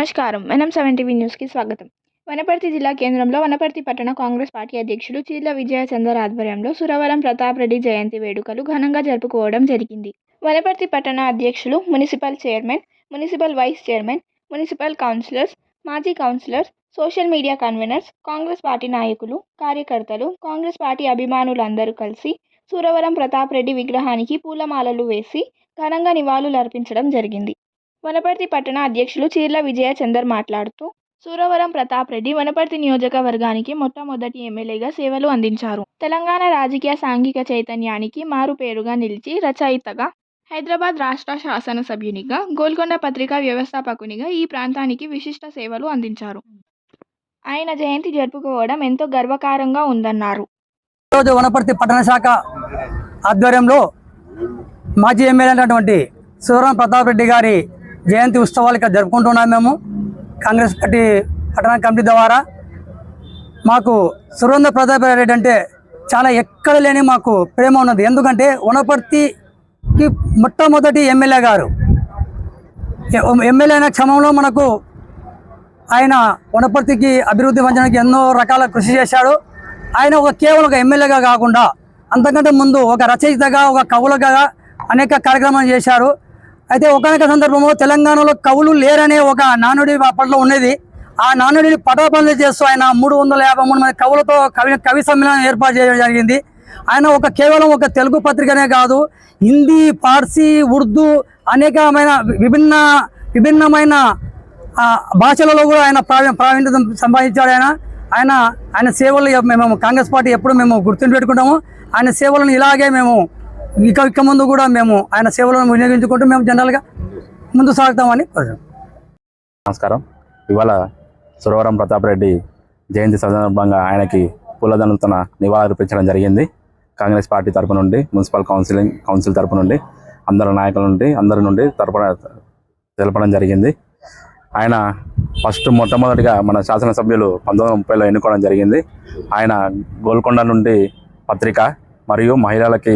నమస్కారం. మనం seven TV న్యూస్కి స్వాగతం. వనపర్తి జిల్లా కేంద్రంలో వనపర్తి పట్టణ కాంగ్రెస్ పార్టీ అధ్యక్షులు చీర్ల విజయచందర్ ఆధ్వర్యంలో సురవరం ప్రతాప్ రెడ్డి జయంతి వేడుకలు ఘనంగా జరుపుకోవడం జరిగింది. వనపర్తి పట్టణ అధ్యక్షులు municipal chairman municipal vice chairman municipal councillors మాజీ councillors social media conveners Congress party నాయకులు కార్యకర్తలు కాంగ్రెస్ పార్టీ అభిమానులందరూ కలిసి సూరవరం ప్రతాప్ రెడ్డి విగ్రహానికి పూలమాలలు వేసి ఘనంగా నివాళులు అర్పించడం జరిగింది. వనపర్తి పట్టణ అధ్యక్షులు చీర్ల విజయ చందర్ మాట్లాడుతూ సూరవరం ప్రతాప్ రెడ్డి వనపర్తి నియోజకవర్గానికి మొట్టమొదటి ఎమ్మెల్యేగా సేవలు అందించారు. తెలంగాణ రాజకీయ సాంఘిక చైతన్యానికి మారుపేరుగా నిలిచి రచయితగా హైదరాబాద్ రాష్ట్ర శాసనసభ్యునిగా గోల్కొండ పత్రికా వ్యవస్థాపకునిగా ఈ ప్రాంతానికి విశిష్ట సేవలు అందించారు. ఆయన జయంతి జరుపుకోవడం ఎంతో గర్వకారంగా ఉందన్నారు. ఈరోజు వనపర్తి పట్టణ శాఖ ఆధ్వర్యంలో మాజీ ఎమ్మెల్యే అయినటువంటి సూరం ప్రతాప్ రెడ్డి గారి జయంతి ఉత్సవాలు ఇక్కడ జరుపుకుంటున్నాం మేము. కాంగ్రెస్ పార్టీ పట్టణ కమిటీ ద్వారా. మాకు సురేంద్ర ప్రతాప్ రెడ్డి అంటే చాలా ఎక్కడ లేని మాకు ప్రేమ ఉన్నది. ఎందుకంటే వనపర్తికి మొట్టమొదటి ఎమ్మెల్యే గారు. ఎమ్మెల్యే అయిన క్షమంలో మనకు ఆయన వనపర్తికి అభివృద్ధి పంచడానికి ఎన్నో రకాల కృషి చేశాడు. ఆయన ఒక కేవలం ఒక ఎమ్మెల్యేగా కాకుండా అంతకంటే ముందు ఒక రచయితగా ఒక కవులుగా అనేక కార్యక్రమాలు చేశారు. అయితే ఒకనొక సందర్భంలో తెలంగాణలో కవులు లేరనే ఒక నానుడి అప్పట్లో ఉండేది ఆ నానుడిని పటాపందలు చేస్తూ ఆయన మూడు వందల యాభై మూడు మంది కవులతో కవి కవి సమ్మేళనం ఏర్పాటు చేయడం జరిగింది. ఆయన ఒక కేవలం ఒక తెలుగు పత్రికనే కాదు హిందీ పార్సీ ఉర్దూ అనేకమైన విభిన్న విభిన్నమైన భాషలలో కూడా ఆయన ప్రావీ ప్రావీణ్యత సంపాదించాడు ఆయన. ఆయన ఆయన సేవలు మేము కాంగ్రెస్ పార్టీ ఎప్పుడు మేము గుర్తుండి పెట్టుకుంటాము ఆయన సేవలను ఇలాగే మేము ఇక ఇక ముందు కూడా మేము ఆయన సేవలను వినియోగించుకుంటూ మేము జనరల్గా ముందు సాగుతామని కోరుతాం నమస్కారం. ఇవాళ సురవరం ప్రతాప్ రెడ్డి జయంతి సందర్భంగా ఆయనకి పూలదండలతో నివాళులర్పించడం జరిగింది. కాంగ్రెస్ పార్టీ తరపు నుండి మున్సిపల్ కౌన్సిలింగ్ కౌన్సిల్ తరపు నుండి అందరు నాయకుల నుండి అందరి నుండి తరపున తెలపడం జరిగింది. ఆయన ఫస్ట్ మొట్టమొదటిగా మన శాసనసభ్యులు పంతొమ్మిది వందల ముప్పైలో ఎన్నుకోవడం జరిగింది. ఆయన గోల్కొండ నుండి పత్రిక మరియు మహిళలకి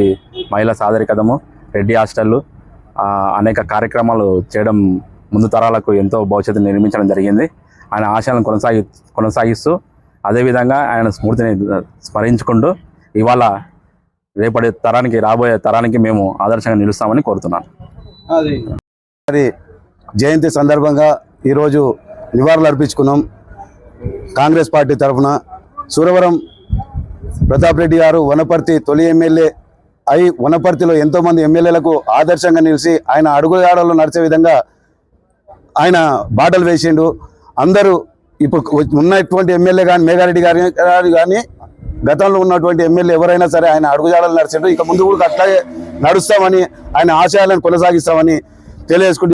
మహిళా సాదరికతము రెడ్డి హాస్టళ్ళు ఆ, అనేక కార్యక్రమాలు చేయడం ముందు తరాలకు ఎంతో భవిష్యత్తు నిర్మించడం జరిగింది. ఆయన ఆశయాలను కొనసాగి కొనసాగిస్తూ అదేవిధంగా ఆయన స్మృతిని స్మరించుకుంటూ ఇవాళ రేపటి తరానికి రాబోయే తరానికి మేము ఆదర్శంగా నిలుస్తామని కోరుతున్నాను. మరి జయంతి సందర్భంగా ఈరోజు నివాళులు అర్పించుకున్నాం కాంగ్రెస్ పార్టీ తరఫున సూరవరం ప్రతాప్ రెడ్డి గారు వనపర్తి తొలి ఎమ్మెల్యే అయి వనపర్తిలో ఎంతోమంది ఎమ్మెల్యేలకు ఆదర్శంగా నిలిచి ఆయన అడుగుజాడల్లో నడిచే విధంగా ఆయన బాటలు వేసిండు. అందరూ ఇప్పుడు ఉన్నటువంటి ఎమ్మెల్యే కానీ మేఘారెడ్డి గారి కానీ గతంలో ఉన్నటువంటి ఎమ్మెల్యే ఎవరైనా సరే ఆయన అడుగుజాడలు నడిచిండు. ఇక ముందు కూడా అట్లాగే నడుస్తామని ఆయన ఆశయాలను కొనసాగిస్తామని తెలియజేసుకుంటే